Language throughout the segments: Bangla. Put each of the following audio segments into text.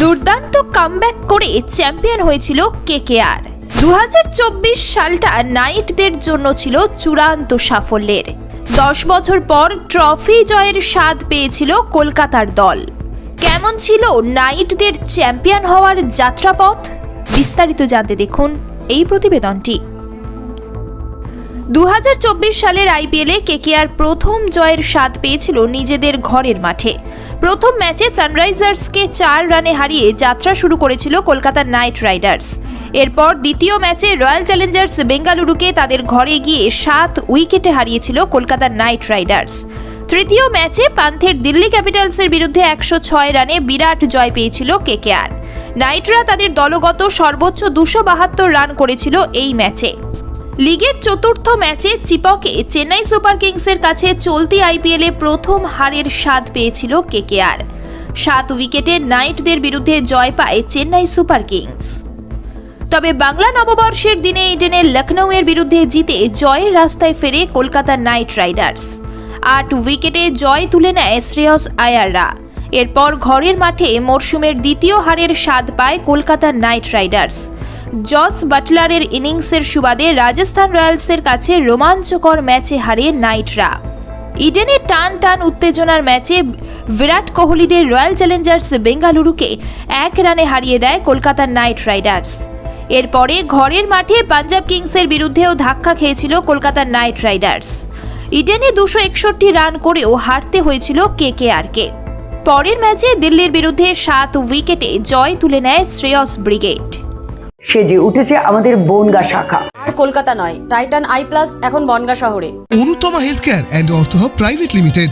দুর্দান্ত কামব্যাক করে চ্যাম্পিয়ন হয়েছিল কেকেআর দু হাজার চব্বিশ সালটা নাইটদের জন্য ছিল চূড়ান্ত সাফল্যের। দশ বছর পর ট্রফি জয়ের স্বাদ পেয়েছিল কলকাতার দল। কেমন ছিল নাইটদের চ্যাম্পিয়ন হওয়ার যাত্রাপথ? বিস্তারিত জানতে দেখুন এই প্রতিবেদনটি। দু হাজার চব্বিশ সালের আইপিএলে কেকেআর প্রথম জয়ের স্বাদ পেয়েছিল নিজেদের ঘরের মাঠে। প্রথম ম্যাচে সানরাইজার্সকে চার রানে হারিয়ে যাত্রা শুরু করেছিল কলকাতা নাইট রাইডার্স। এরপর দ্বিতীয় ম্যাচে রয়্যাল চ্যালেঞ্জার্স বেঙ্গালুরুকে তাদের ঘরে গিয়ে সাত উইকেটে হারিয়েছিল কলকাতা নাইট রাইডার্স। তৃতীয় ম্যাচে পান্থের দিল্লি ক্যাপিটালসের বিরুদ্ধে একশো ছয় রানে বিরাট জয় পেয়েছিল কেকেআর। নাইটরা তাদের দলগত সর্বোচ্চ দুশো বাহাত্তর রান করেছিল এই ম্যাচে। লিগের চতুর্থ ম্যাচে চিপকে চেন্নাই সুপার কিংসের কাছে চলতি আইপিএলে প্রথম হারের স্বাদ পেয়েছিল কেকেআর। সাত উইকেটে নাইটদের বিরুদ্ধে জয় পায় চেন্নাই সুপার কিংস। তবে বাংলা নববর্ষের দিনে ইডেনে লখনৌয়ের বিরুদ্ধে জিতে জয়ের রাস্তায় ফেরে কলকাতা নাইট রাইডার্স। আট উইকেটে জয় তুলে নেয় শ্রেয়স আয়াররা। এরপর ঘরের মাঠে মরশুমের দ্বিতীয় হারের স্বাদ পায় কলকাতা নাইট রাইডার্স। জস বাটলারের ইনিংসের সুবাদে রাজস্থান রয়্যালসের কাছে রোমাঞ্চকর ম্যাচে হারে নাইটরা। ইডেনে টান টান উত্তেজনার ম্যাচে বিরাট কোহলিদের রয়্যাল চ্যালেঞ্জার্স বেঙ্গালুরুকে এক রানে হারিয়ে দেয় কলকাতার নাইট রাইডার্স। এরপরে ঘরের মাঠে পাঞ্জাব কিংসের বিরুদ্ধেও ধাক্কা খেয়েছিল কলকাতার নাইট রাইডার্স। ইডেনে দুশো একষট্টি রান করেও হারতে হয়েছিল কে কে কেকেআরকে। পরের ম্যাচে দিল্লির বিরুদ্ধে সাত উইকেটে জয় তুলে নেয় শ্রেয়স ব্রিগেড। সেজে উঠেছে আমাদের বনগা শাখা। আর কলকাতা নয় টাইটান আই প্লাস এখন বনগা শহরে। Anutama health care and Artha private limited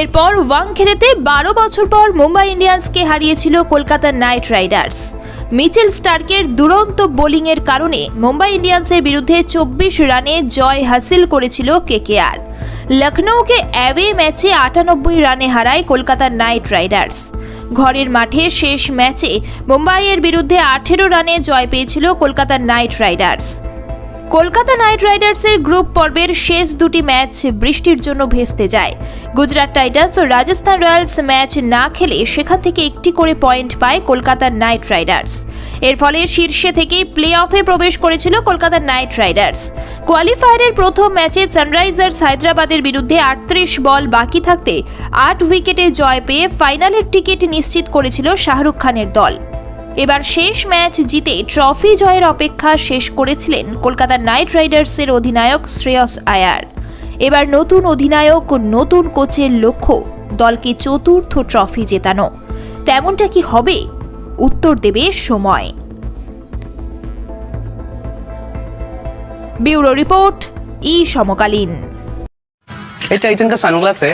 এরপর ওয়াংখেড়েতে বারো বছর পর মুম্বাই ইন্ডিয়ান্সকে হারিয়েছিল কলকাতা নাইট রাইডার্স। মিচেল স্টার্কের দুরন্ত বোলিংয়ের কারণে মুম্বাই ইন্ডিয়ান্সের বিরুদ্ধে চব্বিশ রানে জয় হাসিল করেছিল কেকেআর। লখনৌকে অ্যাওয়ে ম্যাচে আটানব্বই রানে হারায় কলকাতা নাইট রাইডার্স। ঘরের মাঠে শেষ ম্যাচে মুম্বাইয়ের বিরুদ্ধে আঠেরো রানে জয় পেয়েছিল কলকাতার নাইট রাইডার্স। কলকাতা নাইট রাইডার্সের গ্রুপ পর্বের শেষ দুটি ম্যাচ বৃষ্টির জন্য ভেস্তে যায়। গুজরাট টাইটান্স ও রাজস্থান রয়্যালস ম্যাচ না খেলে সেখান থেকে একটি করে পয়েন্ট পায় কলকাতা নাইট রাইডার্স। এর ফলে শীর্ষে থেকেই প্লে অফে প্রবেশ করেছিল কলকাতা নাইট রাইডার্স। কোয়ালিফায়ারের প্রথম ম্যাচে সানরাইজার্স হায়দ্রাবাদের বিরুদ্ধে আটত্রিশ বল বাকি থাকতে আট উইকেটে জয় পেয়ে ফাইনালের টিকিট নিশ্চিত করেছিল শাহরুখ খানের দল। এবার শেষ ম্যাচ জিতে ট্রফি জয়ের অপেক্ষা শেষ করেছিলেন কলকাতা নাইট রাইডার্সের অধিনায়ক শ্রেয়স আয়ার এবার নতুন অধিনায়ক ও নতুন কোচের লক্ষ্য দলকে চতুর্থ ট্রফি জেতানো তেমনটা কি হবে উত্তর দেবে সময় ব্যুরো রিপোর্ট ই সমকালীন ये टाइटन का सनग्लास है